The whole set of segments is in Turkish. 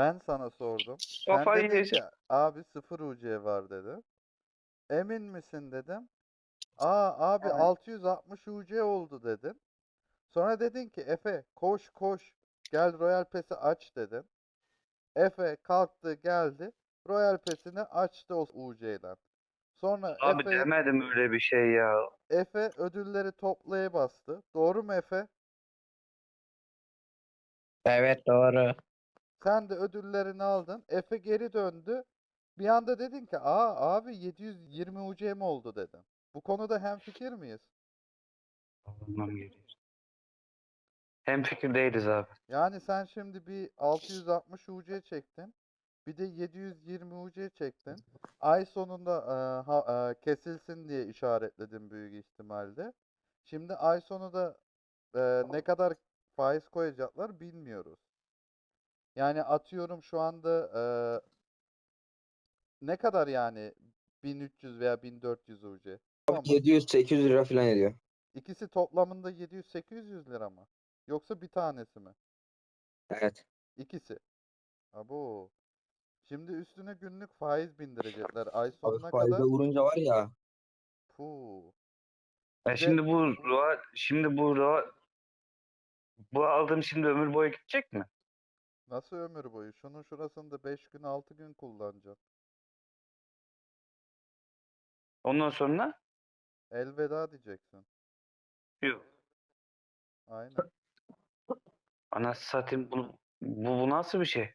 Ben sana sordum. Sen Kafayı dedin yiyecek. ki abi 0 UC var dedi. Emin misin dedim. Aa abi Evet. 660 UC oldu dedin. Sonra dedin ki Efe koş koş gel Royal Pass'i aç dedin. Efe kalktı geldi. Royal Pass'ini açtı o UC'den. Sonra Abi Efe, demedim öyle bir şey ya. Efe ödülleri toplaya bastı. Doğru mu Efe? Evet doğru. Sen de ödüllerini aldın. Efe geri döndü. Bir anda dedin ki aa abi 720 UC mi oldu dedin. Bu konuda hemfikir miyiz? Anlamam. Hem fikir değiliz abi. Yani sen şimdi bir 660 UC çektin. Bir de 720 UC çektin. Ay sonunda e, ha- e, kesilsin diye işaretledim büyük ihtimalle. Şimdi ay sonu da e, ne kadar faiz koyacaklar bilmiyoruz. Yani atıyorum şu anda e, ne kadar yani 1300 veya 1400 UC. Tamam mı? 700-800 lira falan ediyor. İkisi toplamında 700-800 lira mı? Yoksa bir tanesi mi? Evet. İkisi. Abo. Şimdi üstüne günlük faiz bindirecekler. Ay Abi sonuna faize kadar. vurunca var ya. Puh. Ya şimdi bu roa, şimdi bu roa, bu aldığım şimdi ömür boyu gidecek mi? Nasıl ömür boyu? Şunun şurasında 5 gün 6 gün kullanacaksın. Ondan sonra Elveda diyeceksin. yok. Aynen. Anasını satayım bunu, bu, bu nasıl bir şey?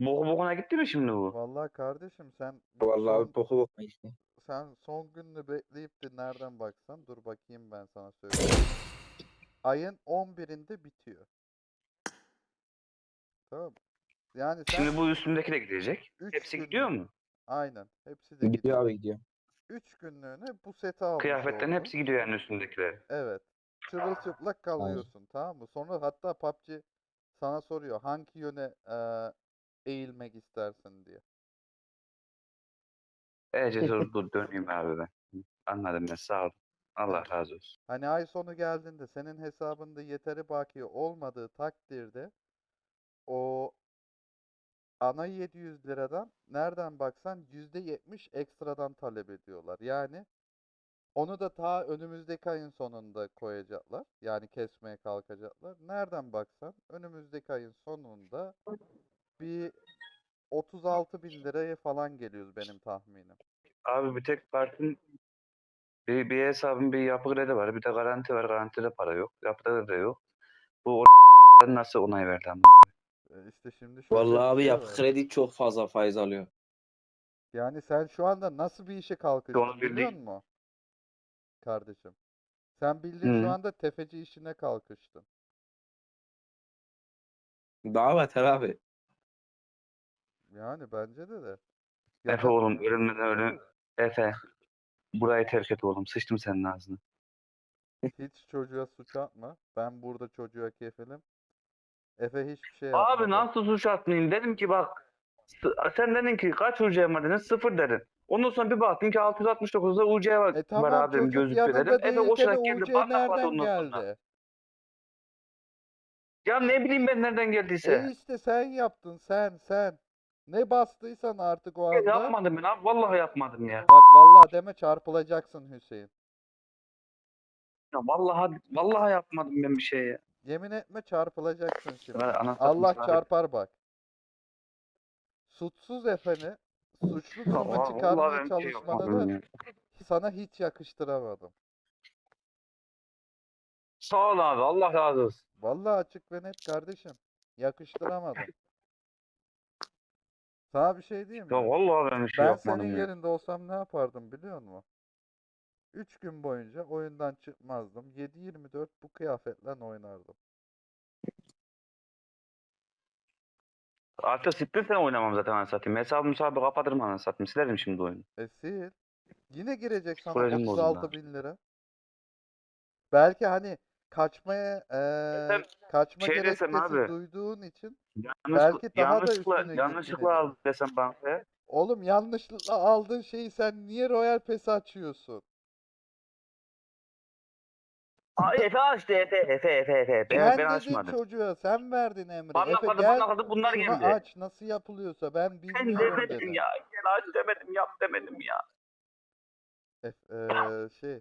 Boku bokuna gitti mi şimdi bu? Vallahi kardeşim sen Vallahi son, boku bokma işte. sen son gününü bekleyip de nereden baksan dur bakayım ben sana söyleyeyim. Ayın 11'inde bitiyor. Tamam. Yani sen Şimdi bu üstümdeki de gidecek. 3 Hepsi gidiyor mu? Aynen. Hepsi de Gidiyor gidiyor. abi gidiyor. 3 günlüğüne bu seti almış Kıyafetlerin oldun. hepsi gidiyor yani üstündekiler. Evet. Çırılçıplak kalıyorsun tamam mı? Sonra hatta PUBG sana soruyor hangi yöne eee, eğilmek istersin diye. Ece dur, dur döneyim abi ben. Anladım ben sağ ol. Allah razı olsun. Hani ay sonu geldiğinde senin hesabında yeteri bakiye olmadığı takdirde o ana 700 liradan nereden baksan %70 ekstradan talep ediyorlar. Yani onu da ta önümüzdeki ayın sonunda koyacaklar. Yani kesmeye kalkacaklar. Nereden baksan önümüzdeki ayın sonunda bir 36 bin liraya falan geliyoruz benim tahminim. Abi bir tek partinin bir, bir hesabın bir yapı kredi var. Bir de garanti var. Garantide para yok. Yapıda da yok. Bu nasıl onay verdi? E, İşte şimdi şöyle Vallahi abi şey var. kredi çok fazla faiz alıyor. Yani sen şu anda nasıl bir işe kalkıştın bildiğin- biliyor musun? Kardeşim. Sen bildiğin şu Hı. anda tefeci işine kalkıştın. Daha beter abi. Yani bence de de. Ya Efe oğlum ölümden ölüm. Efe. Burayı terk et oğlum. Sıçtım senin ağzına. hiç çocuğa suç atma. Ben burada çocuğa kefilim. Efe hiçbir şey Abi yapmadı. nasıl suç atmayayım? Dedim ki bak. Sen dedin ki kaç UC var dedin? Sıfır dedin. Ondan sonra bir baktım ki 669'da UC var, E var tamam abi dedim çocuk gözüküyor dedim. Efe koşarak geldi. Batakladı nereden ondan sonra. geldi? Ya ne bileyim ben nereden geldiyse. E işte sen yaptın sen sen. Ne bastıysan artık o Ya anda. yapmadım ben abi. Vallahi yapmadım ya. Bak vallahi deme çarpılacaksın Hüseyin. ya vallahi vallahi yapmadım ben bir şey ya. Yemin etme çarpılacaksın şimdi. Allah çarpar bak. Suçsuz efeni suçlu duruma vallahi çıkarmaya ben bir şey yapmadım da sana hiç yakıştıramadım. Sağ ol abi. Allah razı olsun. Vallahi açık ve net kardeşim. Yakıştıramadım. Sana bir şey diyeyim mi? Ya vallahi ben bir şey Ben yapmadım senin ya. yerinde olsam ne yapardım biliyor musun? 3 gün boyunca oyundan çıkmazdım. 7-24 bu kıyafetle oynardım. Artık sittin sen oynamam zaten anasını satayım. Hesabımı sahibi kapatırım anasını satayım. Silerim şimdi oyunu. E sil. Yine girecek sana Psikolojim bozuldu 36 abi. bin lira. Belki hani kaçmaya eee, Sen kaçma şey desem gerekçesi abi, duyduğun için Yanlışlıkla, Belki daha da yanlışlıkla, üstüne yanlışlıkla gidecek. aldı desem bankaya. oğlum yanlışlıkla aldığın şeyi sen niye Royal Pass açıyorsun? Efe açtı Efe Efe Efe Efe. Ben, Sen ben dedin açmadım. çocuğa, sen verdin emri. Bana Efe kadar gel, bana kadar bunlar şunu geldi. aç, nasıl yapılıyorsa ben Ben bilmiyorum demedim dedi. ya. Gel aç demedim yap demedim ya. Ef- eee, şey,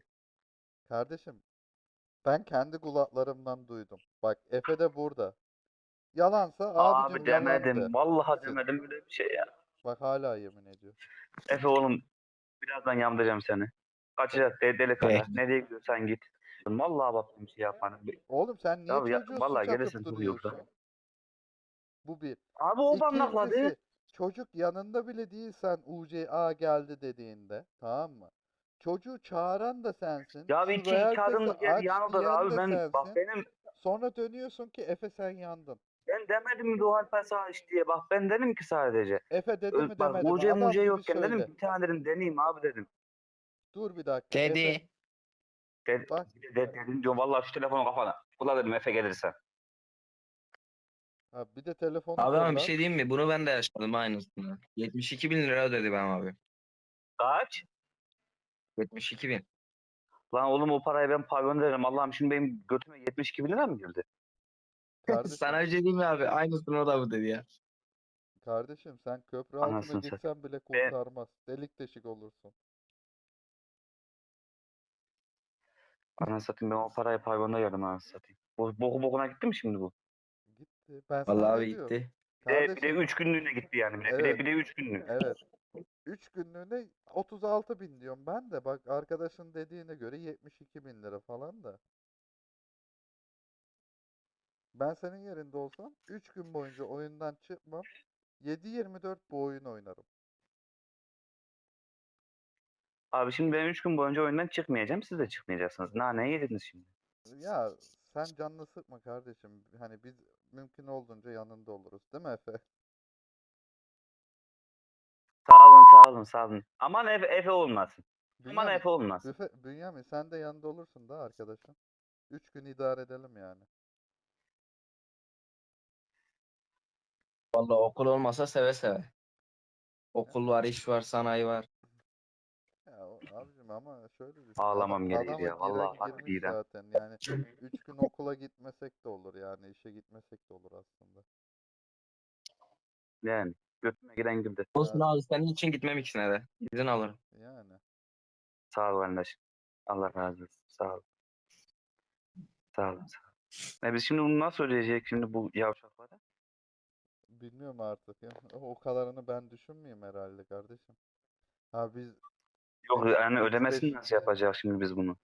kardeşim, ben kendi kulaklarımdan duydum. Bak Efe de burada. Yalansa abicim Abi demedim. yalandı. Vallahi demedim böyle bir şey ya. Bak hala yemin ediyor. Efe oğlum birazdan yandıracağım seni. Kaçacak de, deli kadar. Nereye gidiyorsan git. Vallahi bak bir şey yapmadım. Oğlum sen niye Abi ya- çocuğa vallahi suç gelirsin çok yoksa. duruyorsun? Bu bir. Abi o banlakladı. İkincisi, çocuk yanında bile değilsen UCA geldi dediğinde, tamam mı? Çocuğu çağıran da sensin. Ya şu bir iki royal iki adım pass'i geri aç yanıldır diyen abi de ben bak sensin. benim Sonra dönüyorsun ki Efe sen yandın. ben demedim mi Doğan Pes aç diye bak ben dedim ki sadece. Efe dedi mi Bak demedi mi? Uce Adam muce gibi yokken dedim söyle. ki bir tane dedim deneyeyim abi dedim. Dur bir dakika. Efe, Dedi. De, Bak. de, de- dedim diyorum vallahi şu telefonu kafana. Ula dedim Efe gelirsen. ha, bir de telefonu Abi ama bir şey diyeyim mi? Bunu ben de yaşadım aynısını. 72 bin lira ödedi ben abi. Kaç? 72 bin. Lan oğlum o parayı ben pavyonda dedim. Allah'ım şimdi benim götüme 72 bin lira mı girdi? Kardeşim, Sana bir şey diyeyim mi abi? Aynısını o da mı dedi ya? kardeşim sen köprü altına Anasını satayım. gitsen bile Ben- kurtarmaz. Delik deşik olursun. Anasını satayım ben o parayı pavyonda yedim anasını satayım. Bu boku bokuna gitti mi şimdi bu? Gitti. Ben sana Vallahi ne abi diyorum? gitti. Bir de, bir de Kardeşim, 3 günlüğüne gitti yani. Bir de, bir Evet. de, bir de 3 günlüğüne. Evet. 3 günlüğüne 36 bin diyorum ben de. Bak arkadaşın dediğine göre 72 bin lira falan da. Ben senin yerinde olsam 3 gün boyunca oyundan çıkmam. 7-24 bu oyun oynarım. Abi şimdi ben 3 gün boyunca oyundan çıkmayacağım. Siz de çıkmayacaksınız. Naneyi yediniz şimdi. Ya sen canını sıkma kardeşim. Hani biz mümkün olduğunca yanında oluruz. Değil mi Efe? Sağ olun sağ olun sağ olun. Aman Efe, Efe olmasın. Aman Efe olmasın. Efe, Bünyamin sen de yanında olursun da arkadaşım. 3 gün idare edelim yani. Vallahi okul olmasa seve seve. Okul var, iş var, sanayi var. Abicim ama şöyle düşün. Ağlamam adama ya, vallahi değil ha. zaten. Yani 3 gün okula gitmesek de olur yani işe gitmesek de olur aslında. Yani götüme giren girdi. Olsun abi senin için gitmem ikisine de. İzin alırım. Yani. Sağ ol kardeşim. Allah razı olsun. Sağ ol. Sağ olun. Sağ olun. E biz şimdi bunu nasıl ödeyecek şimdi bu yavşaklara? Bilmiyorum artık ya. O kadarını ben düşünmeyeyim herhalde kardeşim. Ha biz Yok yani ödemesini nasıl yapacağız şimdi biz bunu?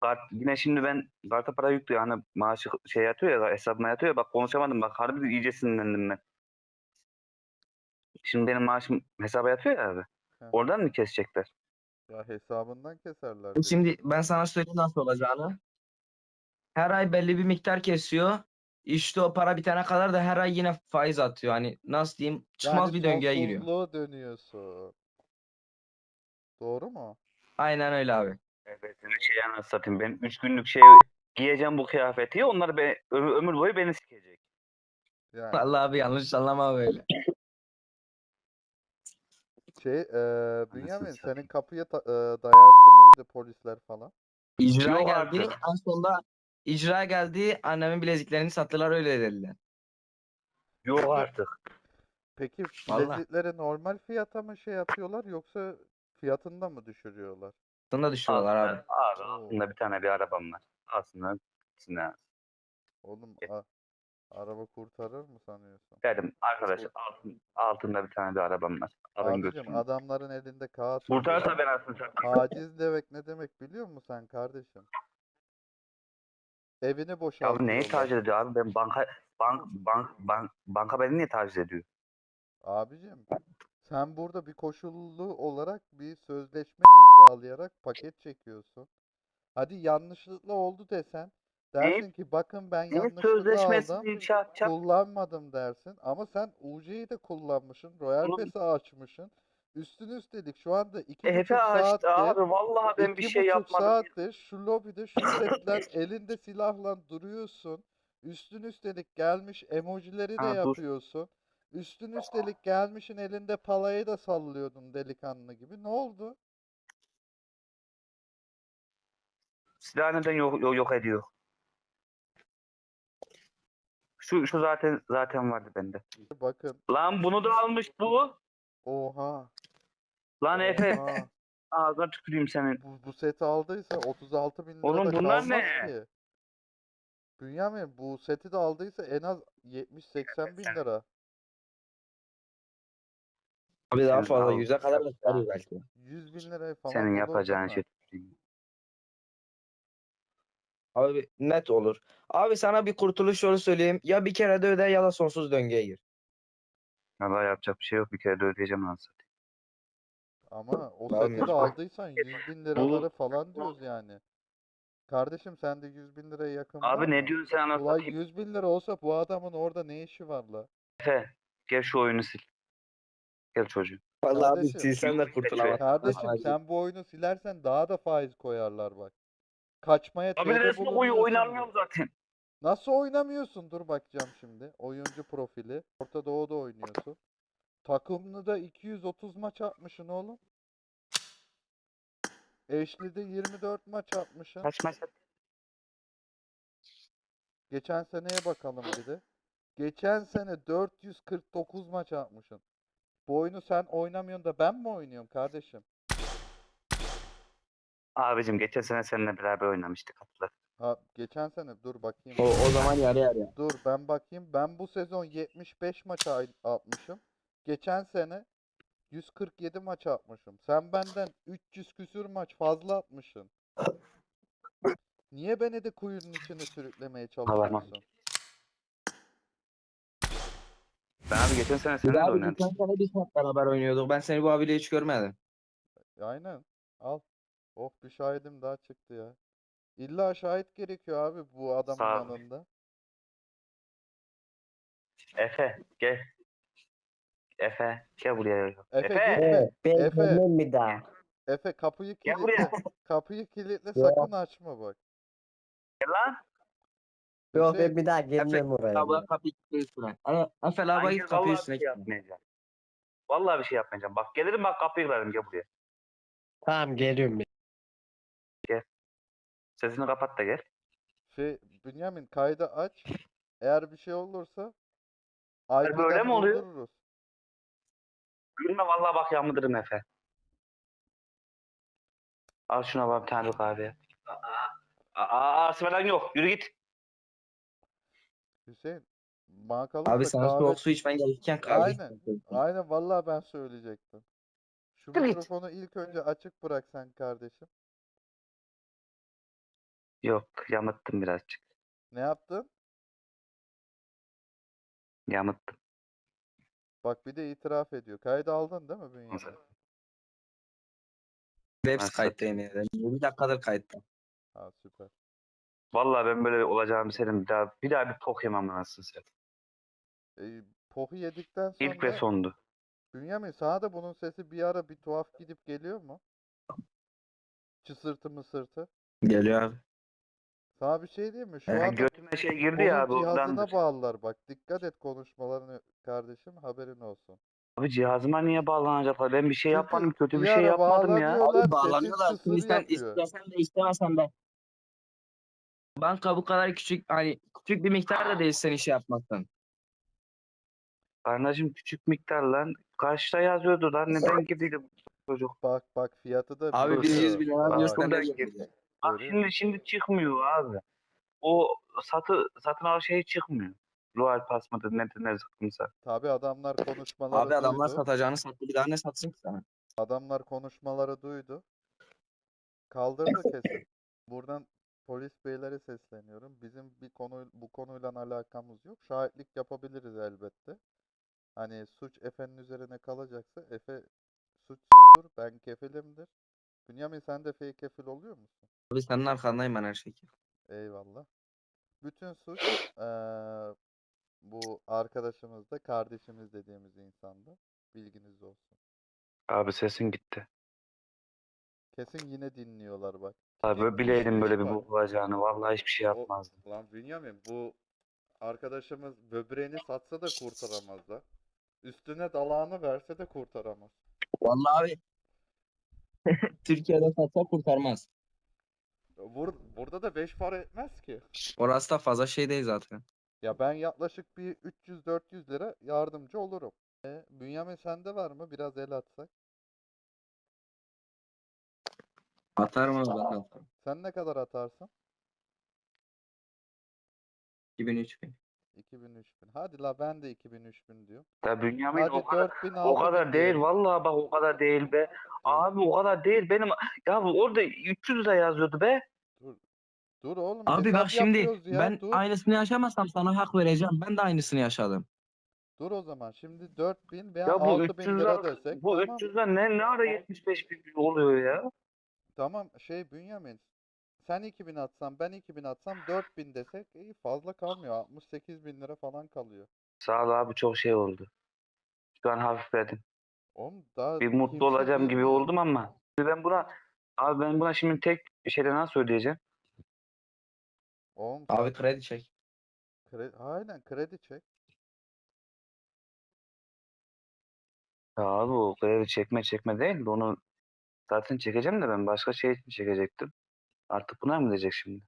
Kart, yine şimdi ben karta para yüklüyor hani maaşı şey yatıyor ya hesabıma yatıyor ya bak konuşamadım bak harbi iyice sinirlendim ben. Şimdi benim maaşım hesaba yatıyor ya abi. Hı. Oradan mı kesecekler? ya hesabından keserler. Şimdi ben sana söyleyeyim nasıl olacağını. Her ay belli bir miktar kesiyor. İşte o para bitene kadar da her ay yine faiz atıyor. Hani nasıl diyeyim? Çıkmaz Yani bir döngüye giriyor. dönüyorsun. Doğru mu? Aynen öyle abi. Evet. Şey anasını satayım ben 3 günlük şey giyeceğim bu kıyafeti onlar be, ömür, ömür boyu beni sikecek. Yani Vallahi abi yanlış anlama böyle. şey eee Bünyamin satayım. senin kapıya ta- eee, dayandı mıydı polisler falan? İcra Yok geldi. artık. En sonunda icra geldi. Annemin bileziklerini sattılar öyle dediler. Yok artık. Peki Vallahi. bilezikleri normal fiyata mı şey yapıyorlar yoksa fiyatında mı düşürüyorlar? Sonra düşüyorlar abi. Aslında, abi aslında bir tane bir arabam var. Aslında aslında Oğlum a- araba kurtarır mı sanıyorsun? dedim arkadaş altın, altında bir tane bir arabam var. Alın Abicim götürün. adamların elinde kağıt Kurtarsa ben aslında Taciz demek ne demek biliyor musun sen kardeşim? Evini Ya bu boşaltıyorlar. neyi taciz ediyor abi? Ben banka bank bank bank banka beni niye taciz ediyor? Abicim sen burada bir koşullu olarak bir sözleşme imzalayarak paket çekiyorsun. Hadi yanlışlıkla oldu desen dersin ki bakın ben Neyin yanlışlıkla aldım inşaat çap? kullanmadım dersin ama sen UC'yi de kullanmışsın Royal Oğlum- Pass'i açmışsın üstün üstelik şu anda iki Efe buçuk açtı saattir abi vallahi ben bir iki şey buçuk yapmadım. saattir şu lobide şu setler elinde silahla duruyorsun. Üstün üstelik gelmiş emojileri de Ha, dur. yapıyorsun. Üstün üstelik gelmişin elinde palayı da sallıyordun delikanlı gibi. Ne oldu? Silahı neden yok, yok, yok ediyor? Şu, şu zaten zaten vardı bende. Bakın. Lan bunu da almış bu. Oha. Lan Efe oha. ağzına tüküreyim senin. Bu, bu seti aldıysa 36 bin lira Oğlum bunlar ne? ki. Bünyamin bu seti de aldıysa en az 70-80 bin lira. Abi daha fazla al- yüze kadar da çıkarıyor belki. 100 bin liraya falan Senin yapacağın şey. Abi net olur. Abi sana bir kurtuluş yolu söyleyeyim. Ya bir kere de öde ya da sonsuz döngüye gir. Vallahi yapacak bir şey yok. Bir kere de ödeyeceğim lan zaten. Ama o de de- aldıysan 100 bin liraları falan diyoruz yani. Kardeşim sende 100 bin liraya yakın var Abi ne diyorsun sen Ulan anlatayım. 100 bin lira olsa bu adamın orada ne işi var la? Efe gel şu oyunu sil. Gel çocuğum. Vallahi abi Kardeşim. silsen de kurtulamazsın. Kardeşim Abi. sen bu oyunu silersen daha da faiz koyarlar bak. Kaçmaya Abi TR resmi oyu diyor. zaten. Nasıl oynamıyorsun? Dur bakacağım şimdi. Oyuncu profili. Orta Doğu'da oynuyorsun. Takımlı da 230 maç atmışsın oğlum. Eşli'de 24 maç atmışsın. Kaç maç Geçen seneye bakalım bir de. Geçen sene 449 maç atmışsın. Bu oyunu sen oynamıyorsun da ben mi oynuyorum kardeşim? Abicim geçen sene seninle beraber oynamıştık hatırla. Ha geçen sene dur bakayım. O, o zaman yarı yarıya. Dur ben bakayım. Ben bu sezon 75 maç ay- atmışım. Geçen sene 147 maç atmışım. Sen benden 300 küsür maç fazla atmışsın. Niye beni de kuyunun içine sürüklemeye çalışıyorsun? Ben abi geçen sene seninle de oynadım. geçen sene biz hep beraber oynuyorduk. Ben seni bu abiyle hiç görmedim. Aynen. Al. Oh bir şahidim daha çıktı ya. İlla şahit gerekiyor abi bu adamın Sağ ol. yanında. Efe gel. Efe gel buraya. Efe Efe. gitme. Ben Efe. gelmem bir daha. Efe kapıyı Gel kilitle. buraya. Kapıyı kilitle sakın açma bak. Gel lan. Yok Hüseyin, ben bir daha gelmem oraya. Abla kapıyı kilitli üstüne. Ana, Afe lava Hayır, git kapıyı üstüne şey. Vallahi bir şey yapmayacağım. Bak gelirim bak kapıyı kırarım gel buraya. Tamam geliyorum ben. Sesini kapat da gel. Şey Bünyamin kaydı aç. Eğer bir şey olursa böyle IP'den mi oluyor? durdururuz. Gülme vallahi bak yağmurdurum Efe. Al şuna bak bir tane kahve. Aa, aa, aa falan yok. Yürü git. Hüseyin bana kalırsa Abi sana kahve... soğuk su içmen gerekirken kahve Aynen. içiyorsun. Aynen vallahi ben söyleyecektim. Şu git. mikrofonu ilk önce açık bırak sen kardeşim. Yok yamıttım birazcık. Ne yaptın? Yamıttım. Bak bir de itiraf ediyor. Kaydı aldın değil mi Bünyamin? Hepsi Nasıl? kayıtta yemin ederim. Bir dakikadır kayıtta. Ha süper. Vallahi ben böyle olacağımı senin bir daha bir daha bir tok yemem anasını satayım. E, pohu yedikten sonra İlk ve sondu. Bünyamin sana da bunun sesi bir ara bir tuhaf gidip geliyor mu? Çısırtı mısırtı. Geliyor abi. Sana bir şey diyeyim mi? Şu Ee, anda götüme şey girdi ya onun abi cihazına ondandır. bağlılar bak. Dikkat et konuşmalarını kardeşim haberin olsun. Abi cihazıma niye bağlanacaklar? Ben bir şey Çünkü yapmadım. Kötü bir bir şey ara yapmadım ya. bağlanıyorlar, Abi sesin bağlanıyorlar. Şimdi sen yapıyor. istesen de istemesen de. Banka bu kadar küçük hani küçük bir miktar da değil sen işi yapmaktan. Kardeşim küçük miktar lan. Kaçta yazıyordu lan? Neden girdiydi bu çocuk? Bak bak fiyatı da Abi biz biliyor. 100 bin Bak, gir. yapıyorsun. Bak şimdi şimdi çıkmıyor abi. O satı satın al şey çıkmıyor. Royal Pass mıdır nedir ne zıkkımsa. Tabii adamlar konuşmaları Abi adamlar duydu. satacağını sattı bir daha ne satsın ki sana? Adamlar konuşmaları duydu. Kaldırdı kesin. Buradan polis beylere sesleniyorum. Bizim bir konu bu konuyla alakamız yok. Şahitlik yapabiliriz elbette. Hani suç Efe'nin üzerine kalacaksa Efe suçsuzdur. Ben kefilimdir. Bünyamin sen de Efe'ye kefil oluyor musun? Abi senin arkandayım ben her şekilde. Eyvallah. Bütün suç eee, bu arkadaşımız da kardeşimiz dediğimiz insanda. Bilginiz olsun. Abi sesin gitti. Kesin yine dinliyorlar bak. Abi Gitmiş bileydim böyle bir bu olacağını. Vallahi hiçbir şey O- yapmazdım. Lan Bünyamin bu arkadaşımız böbreğini satsa da kurtaramaz da. Üstüne dalağını verse de kurtaramaz. Vallahi abi Türkiye'de satsa kurtarmaz. Bur burada da 5 para etmez ki. Orası da fazla şey değil zaten. Ya ben yaklaşık bir 300-400 lira yardımcı olurum. E, Bünyamin sende var mı? Biraz el atsak. Atarım abi bakalım. Sen ne kadar atarsın? 2000 3000. 2000 3000. Hadi la ben de 2000 3000 diyorum. Ya Bünyamin Hadi o kadar 4000 o kadar 6000 değil vallahi bak o kadar değil be. Abi o kadar değil benim ya bu orada 300 lira yazıyordu be. Dur oğlum Abi hesap bak şimdi yapıyoruz ya, ben dur. aynısını yaşamasam sana hak vereceğim. Ben de aynısını yaşadım. Dur o zaman. Şimdi 4000 veya Ya bu 6000 300 lira lira desek. bu tamam. 300 lira ne ne ara 75 bin oluyor ya? Tamam şey Bünyamin. Sen 2000 atsan ben 2000 atsam 4000 desek iyi fazla kalmıyor. 68 bin lira falan kalıyor. Sağ ol abi çok şey oldu. Şu an hafifledim. Oğlum daha Bir mutlu kimse olacağım gibi oldum ama şimdi ben buna abi ben buna şimdi tek şeyde nasıl ödeyeceğim? Oğlum Abi kredi çek. kredi, aynen kredi çek. Ya abi o kredi çekme çekme değil de onu zaten çekeceğim de ben başka şey için çekecektim. Artık buna mı diyecek şimdi?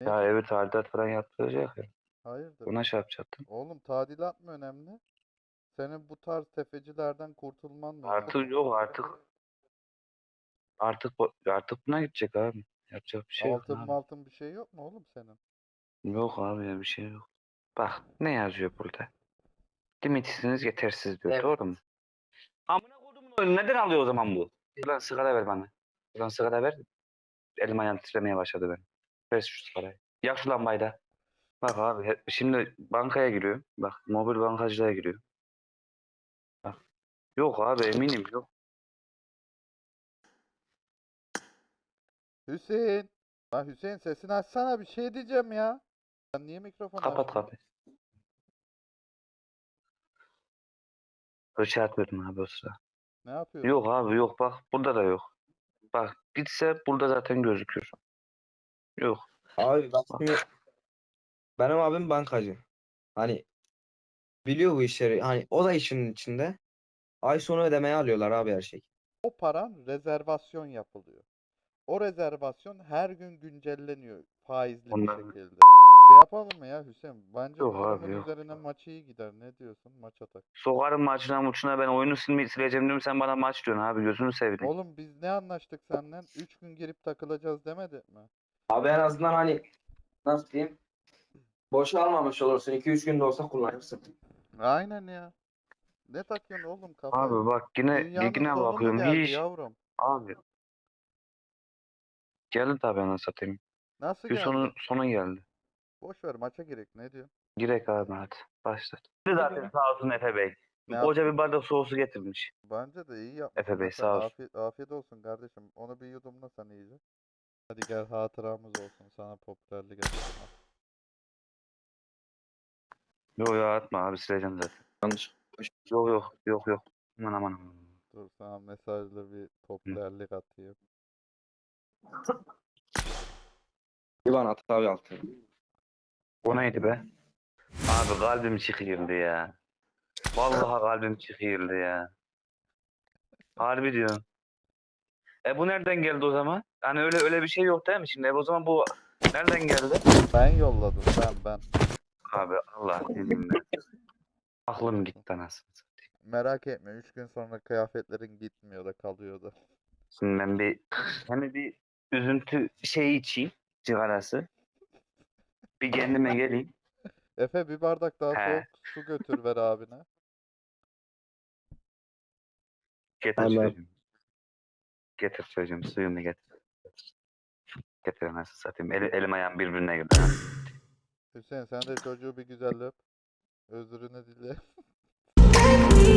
Ne Ya evi tadilat falan yaptıracak ya. Hayırdır? Buna şey yapacaktım. Oğlum tadilat mı önemli? Senin bu tarz tefecilerden kurtulman mı önemli? Artık yok artık. Artık artık buna gidecek abi. Yapacak bir şey yok Altın abi. altın bir şey yok mu oğlum senin? Yok abi ya bir şey yok. Bak ne yazıyor burada? Limitisiniz yetersiz diyor. Evet. Doğru mu? Amına kodumun oyunu neden alıyor o zaman bu? Ulan sigara ver bana. Ulan sigara ver. Elim ayağım titremeye başladı benim. Ver şu sigarayı. Yak şu lambayı da. Bak abi şimdi bankaya giriyor. Bak mobil bankacılığa giriyor. Bak. Yok abi eminim yok. Hüseyin. Lan Hüseyin sesini açsana bir şey diyeceğim ya. Sen niye mikrofonu Kapat açmıyorsun? kapıyı. Fırça atmıyordum abi o sıra. Ne yapıyorsun? Yok abi yok bak burada da yok. Bak gitse burada zaten gözüküyor. Yok. Abi bak şimdi benim abim bankacı. Hani biliyor bu işleri. Hani o da işin içinde. Ay sonu ödemeye alıyorlar abi her şey. O paran rezervasyon yapılıyor. O rezervasyon her gün güncelleniyor faizli bir şekilde. Şey yapalım mı ya Hüseyin? Bence Yok bu abi, adamın yok. üzerine maç iyi gider. Ne diyorsun? Maç atak. Sokarım maçına muçuna ben oyunu silme, sileceğim diyorum sen bana maç diyorsun abi gözünü seveyim. Oğlum biz ne anlaştık senden? 3 gün girip takılacağız demedik mi? Abi en azından hani nasıl diyeyim? Boşa almamış olursun. 2-3 günde olsa kullanırsın. Aynen ya. Ne takıyorsun oğlum kafaya? Abi bak yine Dünyanın sonu mu bakıyorum geldi hiç yavrum? abi. Geldi tabii anasını satayım. Nasıl Bir geldi? sonu sonu geldi. Boş ver maça girek. Ne diyor? Girek abi hadi başla. Zaten sağ olsun Efe Bey. Ne Koca bir bardak soğusu getirmiş. Bence de iyi yapmışsın. Efe Bey, sağ ol. Afiyet, afiyet olsun kardeşim. Onu bir yudumla sen iyice. Hadi gel hatıramız olsun. Sana popülerlik getirdim. Yok ya atma abi sileceğim zaten. Yanlış. Yok yok yok yok. Aman aman aman. Dur sana mesajlı bir popülerlik atayım. Bana at abi altı. O neydi be? Abi kalbim çıkıyordu ya. Vallahi kalbim çıkıyordu ya. Harbi diyorum. E bu nereden geldi o zaman? Hani öyle öyle bir şey yok değil mi şimdi? E o zaman bu nereden geldi? Ben yolladım ben ben. Abi Allah bilmiyorum ben. Aklım gitti anasını satayım. Merak etme 3 gün sonra kıyafetlerin gitmiyor da kalıyor da. Şimdi ben bir hani bir üzüntü şeyi içeyim. Cigarası. Bir kendime geleyim. Efe bir bardak daha He. soğuk su götür ver abine. Getir Tamam. çocuğum. Getir çocuğum suyunu getir. Getir anasını satayım. Eli, elim ayağım birbirine girdi. ha. Hüseyin sen de çocuğu bir güzel öp. Özrünü dile.